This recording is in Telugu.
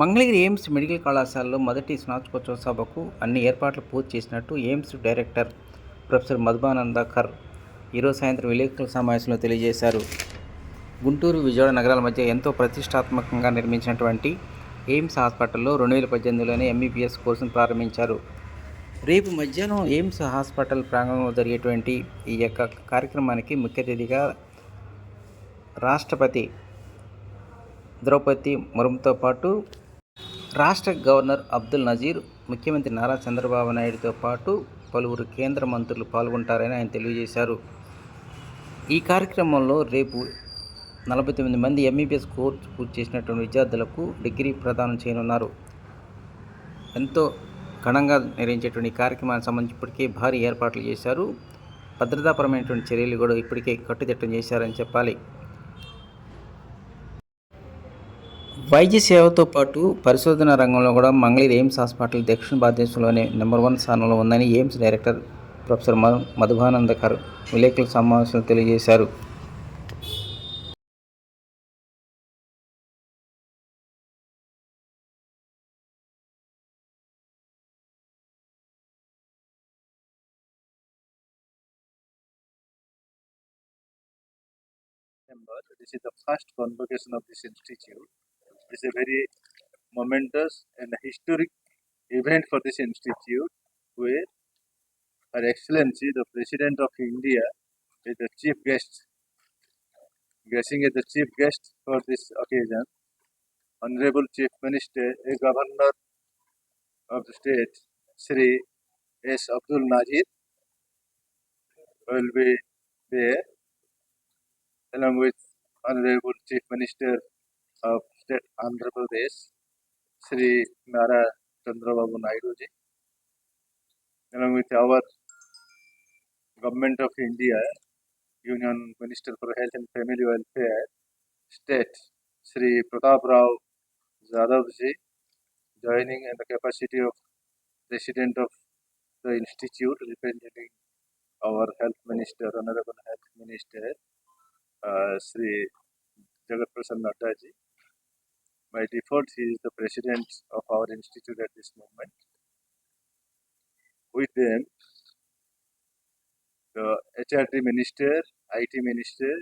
మంగళగిరి ఎయిమ్స్ మెడికల్ కళాశాలలో మొదటి స్నాతకోత్సవ సభకు అన్ని ఏర్పాట్లు పూర్తి చేసినట్టు ఎయిమ్స్ డైరెక్టర్ ప్రొఫెసర్ మధుబానందకర్ ఈరోజు సాయంత్రం విలేకరుల సమావేశంలో తెలియజేశారు. గుంటూరు విజయవాడ నగరాల మధ్య ఎంతో ప్రతిష్టాత్మకంగా నిర్మించినటువంటి ఎయిమ్స్ హాస్పిటల్లో రెండు వేల పద్దెనిమిదిలోనే ఎంబీబీఎస్ కోర్సును ప్రారంభించారు. రేపు మధ్యాహ్నం ఎయిమ్స్ హాస్పిటల్ ప్రాంగణంలో జరిగేటువంటి ఈ యొక్క కార్యక్రమానికి ముఖ్య అతిథిగా రాష్ట్రపతి ద్రౌపది ముర్ముతో పాటు రాష్ట్ర గవర్నర్ అబ్దుల్ నజీర్ ముఖ్యమంత్రి నారా చంద్రబాబు నాయుడుతో పాటు పలువురు కేంద్ర మంత్రులు పాల్గొంటారని ఆయన తెలియజేశారు. ఈ కార్యక్రమంలో రేపు నలభై తొమ్మిది మంది ఎంబీబీఎస్ కోర్సు పూర్తి చేసినటువంటి విద్యార్థులకు డిగ్రీ ప్రదానం చేయనున్నారు. ఎంతో ఘనంగా నిర్వహించేటువంటి కార్యక్రమానికి సంబంధించి ఇప్పటికే భారీ ఏర్పాట్లు చేశారు. భద్రతాపరమైనటువంటి చర్యలు కూడా ఇప్పటికే కట్టుదిట్టం చేశారని చెప్పాలి. వైద్య సేవతో పాటు పరిశోధన రంగంలో కూడా మంగళగిరి ఎయిమ్స్ హాస్పిటల్ దక్షిణ భారతదేశంలోనే నెంబర్ వన్ స్థానంలో ఉందని ఎయిమ్స్ డైరెక్టర్ ప్రొఫెసర్ మధు మధుభానందకర్ విలేకరుల సమావేశంలో తెలియజేశారు This is the first convocation of this institute. Is a very momentous and historic event for this institute where Her Excellency the President of India is the chief guest, guessing as the chief guest for this occasion. Honorable Chief Minister, a Governor of the state, Sri S. Abdul Najir, will be there along with Honorable Chief Minister of state Andhra Pradesh Shri Nara Chandrababu Naidu ji एवं with our government of India union minister for health and family welfare state Shri Pratap Rao Yadav ji joining in the capacity of president of the institute representing our health minister honourable health minister Shri Jagat Prasanna Nadda ji By default, he is the president of our institute at this moment. With them, the HRD Minister, IT Minister,